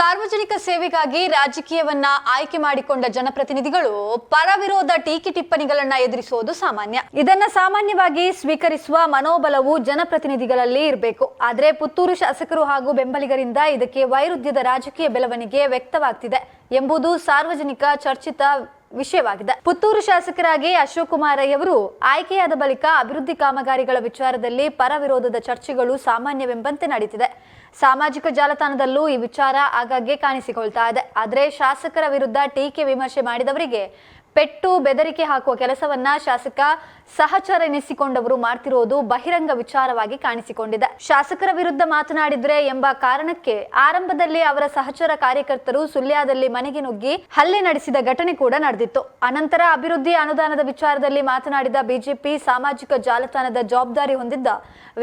ಸಾರ್ವಜನಿಕ ಸೇವೆಗಾಗಿ ರಾಜಕೀಯವನ್ನ ಆಯ್ಕೆ ಮಾಡಿಕೊಂಡ ಜನಪ್ರತಿನಿಧಿಗಳು ಪರವಿರೋಧ ಟೀಕೆ ಟಿಪ್ಪಣಿಗಳನ್ನ ಎದುರಿಸುವುದು ಸಾಮಾನ್ಯ. ಇದನ್ನ ಸಾಮಾನ್ಯವಾಗಿ ಸ್ವೀಕರಿಸುವ ಮನೋಬಲವು ಜನಪ್ರತಿನಿಧಿಗಳಲ್ಲಿ ಇರಬೇಕು. ಆದರೆ ಪುತ್ತೂರು ಶಾಸಕರು ಹಾಗೂ ಬೆಂಬಲಿಗರಿಂದ ಇದಕ್ಕೆ ವೈರುಧ್ಯದ ರಾಜಕೀಯ ಬೆಳವಣಿಗೆ ವ್ಯಕ್ತವಾಗ್ತಿದೆ ಎಂಬುದು ಸಾರ್ವಜನಿಕ ಚರ್ಚಿತ ವಿಷಯವಾಗಿದೆ. ಪುತ್ತೂರು ಶಾಸಕರಾಗಿ ಅಶೋಕ್ ಕುಮಾರಯ್ಯವರು ಆಯ್ಕೆಯಾದ ಬಳಿಕ ಅಭಿವೃದ್ಧಿ ಕಾಮಗಾರಿಗಳ ವಿಚಾರದಲ್ಲಿ ಪರ ವಿರೋಧದ ಚರ್ಚೆಗಳು ಸಾಮಾನ್ಯವೆಂಬಂತೆ ನಡೀತಿದೆ. ಸಾಮಾಜಿಕ ಜಾಲತಾಣದಲ್ಲೂ ಈ ವಿಚಾರ ಆಗಾಗ್ಗೆ ಕಾಣಿಸಿಕೊಳ್ತಾ ಇದೆ. ಆದರೆ ಶಾಸಕರ ವಿರುದ್ಧ ಟೀಕೆ ವಿಮರ್ಶೆ ಮಾಡಿದವರಿಗೆ ಪೆಟ್ಟು ಬೆದರಿಕೆ ಹಾಕುವ ಕೆಲಸವನ್ನ ಶಾಸಕ ಸಹಚರ ಎನಿಸಿಕೊಂಡವರು ಮಾಡ್ತಿರೋದು ಬಹಿರಂಗ ವಿಚಾರವಾಗಿ ಕಾಣಿಸಿಕೊಂಡಿದೆ. ಶಾಸಕರ ವಿರುದ್ಧ ಮಾತನಾಡಿದ್ರೆ ಎಂಬ ಕಾರಣಕ್ಕೆ ಆರಂಭದಲ್ಲಿ ಅವರ ಸಹಚರ ಕಾರ್ಯಕರ್ತರು ಸುಳ್ಯದಲ್ಲಿ ಮನೆಗೆ ನುಗ್ಗಿ ಹಲ್ಲೆ ನಡೆಸಿದ ಘಟನೆ ಕೂಡ ನಡೆದಿತ್ತು. ಅನಂತರ ಅಭಿವೃದ್ಧಿ ಅನುದಾನದ ವಿಚಾರದಲ್ಲಿ ಮಾತನಾಡಿದ ಬಿಜೆಪಿ ಸಾಮಾಜಿಕ ಜಾಲತಾಣದ ಜವಾಬ್ದಾರಿ ಹೊಂದಿದ್ದ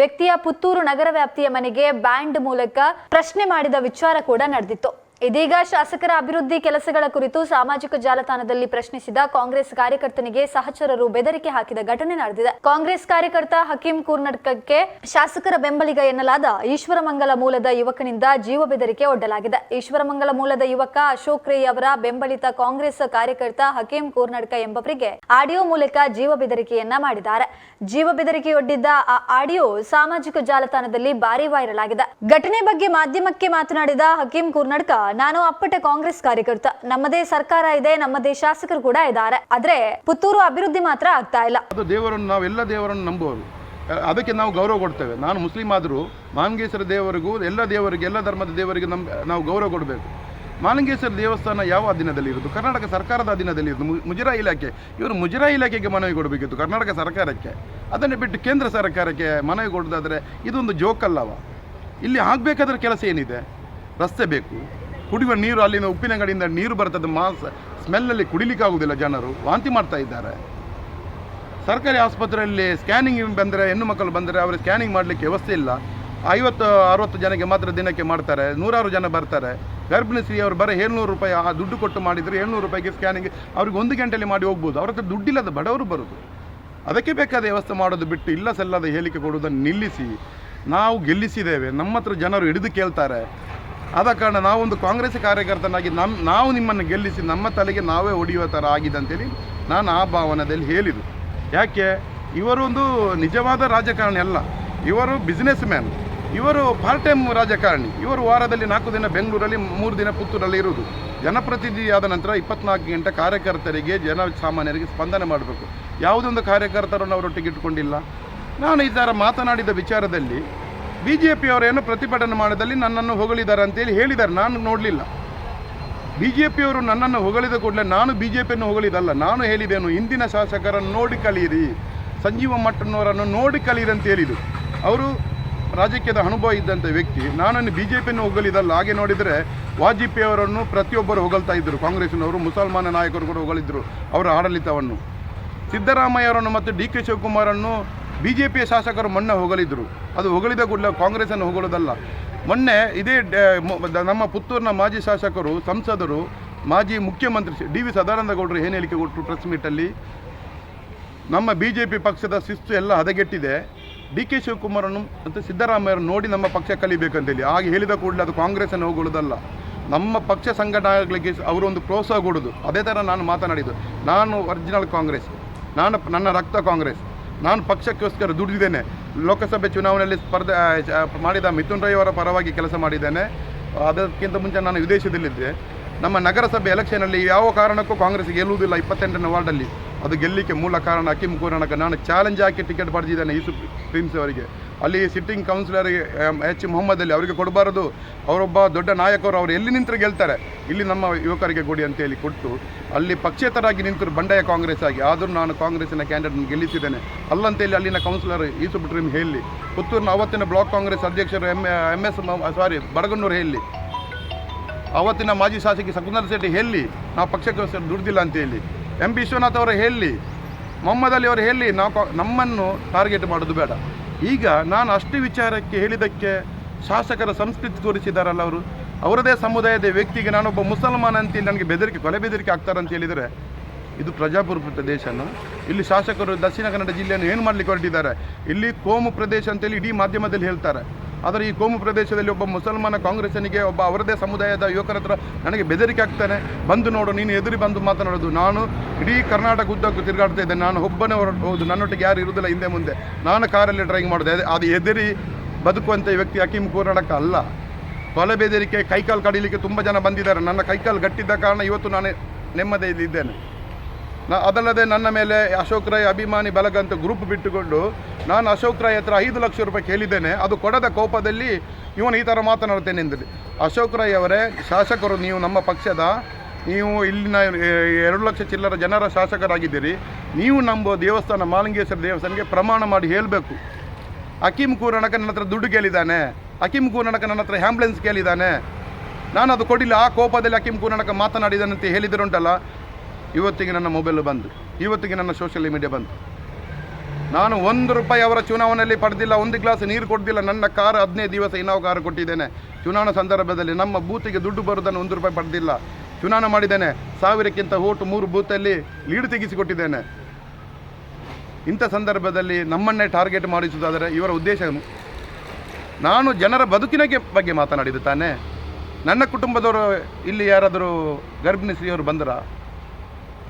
ವ್ಯಕ್ತಿಯ ಪುತ್ತೂರು ನಗರ ವ್ಯಾಪ್ತಿಯ ಮನೆಗೆ ಬ್ಯಾಂಡ್ ಮೂಲಕ ಪ್ರಶ್ನೆ ಮಾಡಿದ ವಿಚಾರ ಕೂಡ ನಡೆದಿತ್ತು. ಇದೀಗ ಶಾಸಕರ ಅಭಿವೃದ್ಧಿ ಕೆಲಸಗಳ ಕುರಿತು ಸಾಮಾಜಿಕ ಜಾಲತಾಣದಲ್ಲಿ ಪ್ರಶ್ನಿಸಿದ ಕಾಂಗ್ರೆಸ್ ಕಾರ್ಯಕರ್ತನಿಗೆ ಸಹಚರರು ಬೆದರಿಕೆ ಹಾಕಿದ ಘಟನೆ ನಡೆದಿದೆ. ಕಾಂಗ್ರೆಸ್ ಕಾರ್ಯಕರ್ತ ಹಕೀಂ ಕೂರ್ನಡ್ಕಕ್ಕೆ ಶಾಸಕರ ಬೆಂಬಲಿಗ ಎನ್ನಲಾದ ಈಶ್ವರಮಂಗಲ ಮೂಲದ ಯುವಕನಿಂದ ಜೀವ ಬೆದರಿಕೆ ಒಡ್ಡಲಾಗಿದೆ. ಈಶ್ವರಮಂಗಲ ಮೂಲದ ಯುವಕ ಅಶೋಕ್ ರೈ ಅವರ ಬೆಂಬಲಿತ ಕಾಂಗ್ರೆಸ್ ಕಾರ್ಯಕರ್ತ ಹಕೀಂ ಕೂರ್ನಡ್ಕ ಎಂಬವರಿಗೆ ಆಡಿಯೋ ಮೂಲಕ ಜೀವ ಬೆದರಿಕೆಯನ್ನ ಮಾಡಿದ್ದಾರೆ. ಜೀವ ಬೆದರಿಕೆಯೊಡ್ಡಿದ್ದ ಆ ಆಡಿಯೋ ಸಾಮಾಜಿಕ ಜಾಲತಾಣದಲ್ಲಿ ಭಾರಿ ವೈರಲ್ ಆಗಿದೆ. ಘಟನೆ ಬಗ್ಗೆ ಮಾಧ್ಯಮಕ್ಕೆ ಮಾತನಾಡಿದ ಹಕೀಂ ಕೂರ್ನಡ್ಕ ನಾನು ಅಪ್ಪಟ ಕಾಂಗ್ರೆಸ್ ಕಾರ್ಯಕರ್ತ. ನಮ್ಮದೇ ಸರ್ಕಾರ ಇದೆ, ನಮ್ಮದೇ ಶಾಸಕರು ಕೂಡ ಇದ್ದಾರೆ. ಆದ್ರೆ ಪುತ್ತೂರು ಅಭಿವೃದ್ಧಿ ಮಾತ್ರ ಆಗ್ತಾ ಇಲ್ಲ. ಅದು ದೇವರನ್ನು, ನಾವು ಎಲ್ಲ ದೇವರನ್ನು ನಂಬುವರು. ಅದಕ್ಕೆ ನಾವು ಗೌರವ ಕೊಡ್ತೇವೆ. ನಾನು ಮುಸ್ಲಿಂ ಆದರೂ ಮಾನಂಗೇಶ್ವರ ದೇವರಿಗೂ, ಎಲ್ಲ ದೇವರಿಗೆ, ಎಲ್ಲ ಧರ್ಮದ ದೇವರಿಗೆ ನಮ್, ನಾವು ಗೌರವ ಕೊಡಬೇಕು. ಮಾನಂಗೇಶ್ವರ ದೇವಸ್ಥಾನ ಯಾವ ಅಧೀನದಲ್ಲಿ ಇರೋದು ಕರ್ನಾಟಕ ಸರ್ಕಾರದ ಅಧೀನದಲ್ಲಿ ಇರೋದು ಮು- ಮುಜರಾ ಇಲಾಖೆ. ಇವರು ಮುಜರಾ ಇಲಾಖೆಗೆ ಮನವಿ ಕೊಡಬೇಕಿತ್ತು, ಕರ್ನಾಟಕ ಸರ್ಕಾರಕ್ಕೆ. ಅದನ್ನು ಬಿಟ್ಟು ಕೇಂದ್ರ ಸರ್ಕಾರಕ್ಕೆ ಮನವಿ ಕೊಡೋದಾದರೆ ಇದೊಂದು ಜೋಕಲ್ಲವ. ಇಲ್ಲಿ ಆಗಬೇಕಾದ್ರೆ ಕೆಲಸ ಏನಿದೆ? ರಸ್ತೆ ಬೇಕು. ಕುಡಿಯುವ ನೀರು ಅಲ್ಲಿನ ಉಪ್ಪಿನಂಗಡಿಯಿಂದ ನೀರು ಬರ್ತದೆ ಮಾಸ್ ಸ್ಮೆಲ್ಲಲ್ಲಿ ಕುಡಿಲಿಕ್ಕಾಗುವುದಿಲ್ಲ ಜನರು. ವಾಂತಿ ಮಾಡ್ತಾ ಇದ್ದಾರೆ. ಸರ್ಕಾರಿ ಆಸ್ಪತ್ರೆಯಲ್ಲಿ ಸ್ಕ್ಯಾನಿಂಗ್ ಬಂದರೆ, ಹೆಣ್ಣು ಮಕ್ಕಳು ಬಂದರೆ ಅವರು ಸ್ಕ್ಯಾನಿಂಗ್ ಮಾಡಲಿಕ್ಕೆ ವ್ಯವಸ್ಥೆ ಇಲ್ಲ. ಐವತ್ತು, ಅರವತ್ತು ಜನಕ್ಕೆ ಮಾತ್ರ ದಿನಕ್ಕೆ ಮಾಡ್ತಾರೆ. ನೂರಾರು ಜನ ಬರ್ತಾರೆ. ಗರ್ಭಿಣಿ ಸ್ತ್ರೀ ಅವರು ಬರೀ ಏಳ್ನೂರು ರೂಪಾಯಿ ಆ ದುಡ್ಡು ಕೊಟ್ಟು ಮಾಡಿದರೆ ಏಳ್ನೂರು ರೂಪಾಯಿಗೆ ಸ್ಕ್ಯಾನಿಂಗ್ ಅವ್ರಿಗೆ ಒಂದು ಗಂಟೆಯಲ್ಲಿ ಮಾಡಿ ಹೋಗ್ಬೋದು. ಅವ್ರ ಹತ್ರ ದುಡ್ಡಿಲ್ಲದ ಬಡವರು ಬರೋದು. ಅದಕ್ಕೆ ಬೇಕಾದ ವ್ಯವಸ್ಥೆ ಮಾಡೋದು ಬಿಟ್ಟು ಇಲ್ಲ ಸಲ್ಲದ ಹೇಳಿಕೆ ಕೊಡುವುದನ್ನು ನಿಲ್ಲಿಸಿ. ನಾವು ಗೆಲ್ಲಿಸಿದ್ದೇವೆ. ನಮ್ಮ ಹತ್ರ ಜನರು ಹಿಡಿದು ಕೇಳ್ತಾರೆ. ಆದ ಕಾರಣ ನಾವೊಂದು ಕಾಂಗ್ರೆಸ್ ಕಾರ್ಯಕರ್ತನಾಗಿ ನಮ್ಮ ನಾವು ನಿಮ್ಮನ್ನು ಗೆಲ್ಲಿಸಿ ನಮ್ಮ ತಲೆಗೆ ನಾವೇ ಹೊಡೆಯುವ ಥರ ಆಗಿದೆ ಅಂತೇಳಿ ನಾನು ಆ ಭಾವನದಲ್ಲಿ ಹೇಳಿದ್ದು. ಯಾಕೆ? ಇವರೊಂದು ನಿಜವಾದ ರಾಜಕಾರಣಿ ಅಲ್ಲ. ಇವರು ಬಿಸ್ನೆಸ್ ಮ್ಯಾನ್ ಇವರು ಪಾರ್ಟ್ ಟೈಮ್ ರಾಜಕಾರಣಿ. ಇವರು ವಾರದಲ್ಲಿ ನಾಲ್ಕು ದಿನ ಬೆಂಗಳೂರಲ್ಲಿ, ಮೂರು ದಿನ ಪುತ್ತೂರಲ್ಲಿ ಇರುವುದು. ಜನಪ್ರತಿನಿಧಿ ಆದ ನಂತರ ಇಪ್ಪತ್ನಾಲ್ಕು ಗಂಟೆ ಕಾರ್ಯಕರ್ತರಿಗೆ ಜನ ಸಾಮಾನ್ಯರಿಗೆ ಸ್ಪಂದನೆ ಮಾಡಬೇಕು. ಯಾವುದೊಂದು ಕಾರ್ಯಕರ್ತರನ್ನು ಅವರು ಟಿಕೆಟ್ ನಾನು ಈ ಥರ ಮಾತನಾಡಿದ ವಿಚಾರದಲ್ಲಿ ಬಿ ಜೆ ಪಿಯವರೇನು ಪ್ರತಿಭಟನೆ ಮಾಡಿದಲ್ಲಿ ನನ್ನನ್ನು ಹೊಗಳಿದ್ದಾರೆ ಅಂತೇಳಿ ಹೇಳಿದ್ದಾರೆ. ನಾನು ನೋಡಲಿಲ್ಲ. ಬಿ ಜೆ ಪಿಯವರು ನನ್ನನ್ನು ಹೊಗಳಿದ ಕೂಡಲೇ ನಾನು ಬಿ ಜೆ ಪಿಯನ್ನು ಹೊಗಳಿದಲ್ಲ. ನಾನು ಹೇಳಿದೇನು ಇಂದಿನ ಶಾಸಕರನ್ನು ನೋಡಿ ಕಲಿಯಿರಿ. ಸಂಜೀವ ಮಟ್ಟನವರನ್ನು ನೋಡಿ ಕಲಿಯಿರಿ ಅಂತ ಹೇಳಿದರು ಅವರು ರಾಜಕೀಯದ ಅನುಭವ ಇದ್ದಂಥ ವ್ಯಕ್ತಿ. ನಾನನ್ನು ಬಿ ಜೆ ಪಿಯನ್ನು ಹೊಗಳಿದಲ್ಲ. ಹಾಗೆ ನೋಡಿದರೆ ವಾಜಪೇಯಿ ಅವರನ್ನು ಪ್ರತಿಯೊಬ್ಬರು ಹೊಗಳ್ತಾ ಇದ್ದರು. ಕಾಂಗ್ರೆಸ್ನವರು ಮುಸಲ್ಮಾನ ನಾಯಕರು ಕೂಡ ಹೊಗಳಿದ್ದರು ಅವರ ಆಡಳಿತವನ್ನು. ಸಿದ್ದರಾಮಯ್ಯವರನ್ನು ಮತ್ತು ಡಿ ಕೆ ಶಿವಕುಮಾರನ್ನು ಬಿ ಜೆ ಪಿಯ ಶಾಸಕರು ಮೊನ್ನೆ ಹೊಗಳಿದ್ರು. ಅದು ಹೊಗಳಿದ ಕೂಡಲೇ ಕಾಂಗ್ರೆಸ್ಸನ್ನು ಹೊಗಳೋದಲ್ಲ ಮೊನ್ನೆ ಇದೇ ನಮ್ಮ ಪುತ್ತೂರಿನ ಮಾಜಿ ಶಾಸಕರು, ಸಂಸದರು, ಮಾಜಿ ಮುಖ್ಯಮಂತ್ರಿ ಡಿ ವಿ ಸದಾನಂದ ಗೌಡರು ಏನು ಹೇಳಿಕೆ ಕೊಟ್ಟರು ಪ್ರೆಸ್ ಮೀಟಲ್ಲಿ ನಮ್ಮ ಬಿ ಜೆ ಪಿ ಪಕ್ಷದ ಶಿಸ್ತು ಎಲ್ಲ ಹದಗೆಟ್ಟಿದೆ. ಡಿ ಕೆ ಶಿವಕುಮಾರನ್ನು ಮತ್ತು ಸಿದ್ದರಾಮಯ್ಯರು ನೋಡಿ ನಮ್ಮ ಪಕ್ಷ ಕಲಿಬೇಕಂತೇಳಿ. ಹಾಗೆ ಹೇಳಿದ ಕೂಡಲೇ ಅದು ಕಾಂಗ್ರೆಸ್ಸನ್ನು ಹೋಗುವುದಲ್ಲ ನಮ್ಮ ಪಕ್ಷ ಸಂಘಟನೆಗಳಿಗೆ ಅವರೊಂದು ಪ್ರೋತ್ಸಾಹ ಕೊಡೋದು ಅದೇ ಥರ ನಾನು ಮಾತನಾಡಿದ್ದು. ನಾನು ಒರಿಜಿನಲ್ ಕಾಂಗ್ರೆಸ್. ನಾನು ನನ್ನ ರಕ್ತ ಕಾಂಗ್ರೆಸ್. ನಾನು ಪಕ್ಷಕ್ಕೋಸ್ಕರ ದುಡಿದಿದ್ದೇನೆ. ಲೋಕಸಭೆ ಚುನಾವಣೆಯಲ್ಲಿ ಸ್ಪರ್ಧೆ ಮಾಡಿದ ಮಿಥುನ್ ರೈ ಅವರ ಪರವಾಗಿ ಕೆಲಸ ಮಾಡಿದ್ದೇನೆ. ಅದಕ್ಕಿಂತ ಮುಂಚೆ ನಾನು ವಿದೇಶದಲ್ಲಿದ್ದೆ. ನಮ್ಮ ನಗರಸಭೆ ಎಲೆಕ್ಷನಲ್ಲಿ ಯಾವ ಕಾರಣಕ್ಕೂ ಕಾಂಗ್ರೆಸ್ ಗೆಲ್ಲುವುದಿಲ್ಲ ಇಪ್ಪತ್ತೆಂಟನೇ ವಾರ್ಡಲ್ಲಿ ಅದು ಗೆಲ್ಲಿಕ್ಕೆ ಮೂಲ ಕಾರಣ. ಅಕ್ಕಿಮ್ ಕೂರಣಕ್ಕೆ ನಾನು ಚಾಲೆಂಜ್ ಹಾಕಿ ಟಿಕೆಟ್ ಪಡೆದಿದ್ದೇನೆ ಯೂಸುಫ್ ಪ್ರಿನ್ಸ್ ಅವರಿಗೆ. ಅಲ್ಲಿ ಸಿಟ್ಟಿಂಗ್ ಕೌನ್ಸಿಲರ್ ಎಚ್, ಮೊಹಮ್ಮದ್ ಅಲ್ಲಿ ಅವರಿಗೆ ಕೊಡಬಾರದು. ಅವರೊಬ್ಬ ದೊಡ್ಡ ನಾಯಕರು ಅವರು ಎಲ್ಲಿ ನಿಂತರೆ ಗೆಲ್ತಾರೆ? ಇಲ್ಲಿ ನಮ್ಮ ಯುವಕರಿಗೆ ಕೊಡಿ ಅಂತೇಳಿ ಕೊಟ್ಟು, ಅಲ್ಲಿ ಪಕ್ಷೇತರಾಗಿ ನಿಂತರು ಬಂಡಾಯ ಕಾಂಗ್ರೆಸ್ ಆಗಿ, ಆದರೂ ನಾನು ಕಾಂಗ್ರೆಸ್ಸಿನ ಕ್ಯಾಂಡಿಡೇಟ್ ಗೆಲ್ಲಿಸಿದ್ದೇನೆ. ಅಲ್ಲಂತೇಳಿ ಅಲ್ಲಿನ ಕೌನ್ಸಿಲರ್ ಯೂಸುಫ್ ಡ್ರೀಮ್ ಹೇಳಿ. ಪುತ್ತೂರಿನ ಅವತ್ತಿನ ಬ್ಲಾಕ್ ಕಾಂಗ್ರೆಸ್ ಅಧ್ಯಕ್ಷರು M M S sorry Badagannur ಹೇಳಿ. ಅವತ್ತಿನ ಮಾಜಿ ಶಾಸಕಿ ಸಕುಂದರ ಶೆಟ್ಟಿ ಹೇಳಿ ನಾವು ಪಕ್ಷಕ್ಕೋಸ್ಕರ ದುಡ್ದಿಲ್ಲ ಅಂತ ಹೇಳಿ. ಎಂ, ಬಿ, ವಿಶ್ವನಾಥ್ ಅವರು ಹೇಳಿ, ಮೊಹಮ್ಮದ್ ಅಲಿ ಅವರು ಹೇಳಿ ನಾವು ನಮ್ಮನ್ನು ಟಾರ್ಗೆಟ್ ಮಾಡೋದು ಬೇಡ. ಈಗ ನಾನು ಅಷ್ಟು ವಿಚಾರಕ್ಕೆ ಹೇಳಿದ್ದಕ್ಕೆ ಶಾಸಕರ ಸಂಸ್ಕೃತಿ ತೋರಿಸಿದಾರಲ್ಲ ಅವರು. ಅವರದೇ ಸಮುದಾಯದ ವ್ಯಕ್ತಿಗೆ ನಾನೊಬ್ಬ ಮುಸಲ್ಮಾನ್ ಅಂತೇಳಿ ನನಗೆ ಬೆದರಿಕೆ, ಕೊಲೆ ಬೆದರಿಕೆ ಆಗ್ತಾರೆ ಅಂತ ಹೇಳಿದರೆ ಇದು ಪ್ರಜಾಪ್ರಭುತ್ವ ದೇಶನ? ಇಲ್ಲಿ ಶಾಸಕರು ದಕ್ಷಿಣ ಕನ್ನಡ ಜಿಲ್ಲೆಯನ್ನು ಏನು ಮಾಡಲಿಕ್ಕೆ ಹೊರಟಿದ್ದಾರೆ? ಇಲ್ಲಿ ಕೋಮು ಪ್ರದೇಶ ಅಂತೇಳಿ ಇಡೀ ಮಾಧ್ಯಮದಲ್ಲಿ ಹೇಳ್ತಾರೆ. ಆದರೆ ಈ ಕೋಮು ಪ್ರದೇಶದಲ್ಲಿ ಒಬ್ಬ ಮುಸಲ್ಮಾನ ಕಾಂಗ್ರೆಸ್ಸನಿಗೆ ಒಬ್ಬ ಅವರದೇ ಸಮುದಾಯದ ಯುವಕರ ಹತ್ರ ನನಗೆ ಬೆದರಿಕೆ ಆಗ್ತಾನೆ. ಬಂದು ನೋಡು, ನೀನು ಎದುರಿ ಬಂದು ಮಾತನಾಡೋದು. ನಾನು ಇಡೀ ಕರ್ನಾಟಕ ಉದ್ದಕ್ಕೂ ತಿರುಗಾಡ್ತಾ ಇದ್ದೇನೆ. ನಾನು ಒಬ್ಬನೇ ಹೊರಟು ನನ್ನೊಟ್ಟಿಗೆ ಯಾರು ಇರುವುದಿಲ್ಲ ಹಿಂದೆ ಮುಂದೆ. ನಾನು ಕಾರಲ್ಲಿ ಡ್ರೈವಿಂಗ್ ಮಾಡಿದೆ. ಅದೇ- ಎದುರಿ ಬದುಕುವಂಥ ವ್ಯಕ್ತಿ ಹಕೀಮ್ ಕೋರಾಡಕ್ಕೆ ಅಲ್ಲ. ಕೊಲೆ ಬೆದರಿಕೆ, ಕೈಕಾಲು ಕಡಿಲಿಕ್ಕೆ ತುಂಬ ಜನ ಬಂದಿದ್ದಾರೆ. ನನ್ನ ಕೈಕಾಲು ಗಟ್ಟಿದ್ದ ಕಾರಣ ಇವತ್ತು ನಾನು ನೆಮ್ಮದಿಯಲ್ಲಿ ಇದ್ದೇನೆ ನಾ ಅದಲ್ಲದೆ ನನ್ನ ಮೇಲೆ ಅಶೋಕ್ ರೈ ಅಭಿಮಾನಿ ಬಲಗಂತ ಗ್ರೂಪ್ ಬಿಟ್ಟುಕೊಂಡು ನಾನು ಅಶೋಕ್ ರೈ ಹತ್ರ ಐದು ಲಕ್ಷ ರೂಪಾಯಿ ಕೇಳಿದ್ದೇನೆ. ಅದು ಕೊಡದ ಕೋಪದಲ್ಲಿ ಇವನು ಈ ಥರ ಮಾತನಾಡ್ತೇನೆ ಎಂದಿದೆ. ಅಶೋಕ್ ರೈ ಅವರೇ, ಶಾಸಕರು, ನೀವು ನಮ್ಮ ಪಕ್ಷದ, ನೀವು ಇಲ್ಲಿನ ಎರಡು ಲಕ್ಷ ಚಿಲ್ಲರ ಜನರ ಶಾಸಕರಾಗಿದ್ದೀರಿ. ನೀವು ನಂಬೋ ದೇವಸ್ಥಾನ, ಮಾಲಿಂಗೇಶ್ವರ ದೇವಸ್ಥಾನಕ್ಕೆ ಪ್ರಮಾಣ ಮಾಡಿ ಹೇಳಬೇಕು. ಅಕೀಮ್ ಕೂರಣಕ ನನ್ನ ಹತ್ರ ದುಡ್ಡು ಕೇಳಿದ್ದಾನೆ. ಅಕೀಮ್ ಕೂರಣಕ ನನ್ನ ಹತ್ರ ಆ್ಯಂಬುಲೆನ್ಸ್ ಕೇಳಿದ್ದಾನೆ. ನಾನು ಅದು ಕೊಡಿಲ್ಲ. ಆ ಕೋಪದಲ್ಲಿ ಅಕೀಮ್ ಕೂರಣಕ ಮಾತನಾಡಿದ್ದಾನಂತ ಹೇಳಿದ್ರುಂಟಲ್ಲ ಇವತ್ತಿಗೆ ನನ್ನ ಮೊಬೈಲ್ ಬಂದು ಇವತ್ತಿಗೆ ನನ್ನ ಸೋಷಿಯಲ್ ಮೀಡಿಯಾ ಬಂತು. ನಾನು ಒಂದು ರೂಪಾಯಿ ಅವರ ಚುನಾವಣೆಯಲ್ಲಿ ಪಡೆದಿಲ್ಲ, ಒಂದು ಗ್ಲಾಸ್ ನೀರು ಕೊಡ್ದಿಲ್ಲ. ನನ್ನ ಕಾರ್ ಹದಿನೈದು ದಿವಸ ಇನ್ನಾವ ಕಾರ್ ಕೊಟ್ಟಿದ್ದೇನೆ. ಚುನಾವಣಾ ಸಂದರ್ಭದಲ್ಲಿ ನಮ್ಮ ಬೂತಿಗೆ ದುಡ್ಡು ಬರೋದನ್ನು ಒಂದು ರೂಪಾಯಿ ಪಡೆದಿಲ್ಲ. ಚುನಾವಣೆ ಮಾಡಿದ್ದೇನೆ. ಸಾವಿರಕ್ಕಿಂತ ಓಟು ಮೂರು ಬೂತಲ್ಲಿ ಲೀಡ್ ತೆಗೆಸಿಕೊಟ್ಟಿದ್ದೇನೆ. ಇಂಥ ಸಂದರ್ಭದಲ್ಲಿ ನಮ್ಮನ್ನೇ ಟಾರ್ಗೆಟ್ ಮಾಡಿಸುವುದಾದರೆ ಇವರ ಉದ್ದೇಶ? ನಾನು ಜನರ ಬದುಕಿನ ಬಗ್ಗೆ ಮಾತನಾಡಿದ್ದು ತಾನೇ. ನನ್ನ ಕುಟುಂಬದವರು ಇಲ್ಲಿ ಯಾರಾದರೂ ಗರ್ಭಿಣಿ ಸ್ತ್ರೀಯವರು ಬಂದರಾ?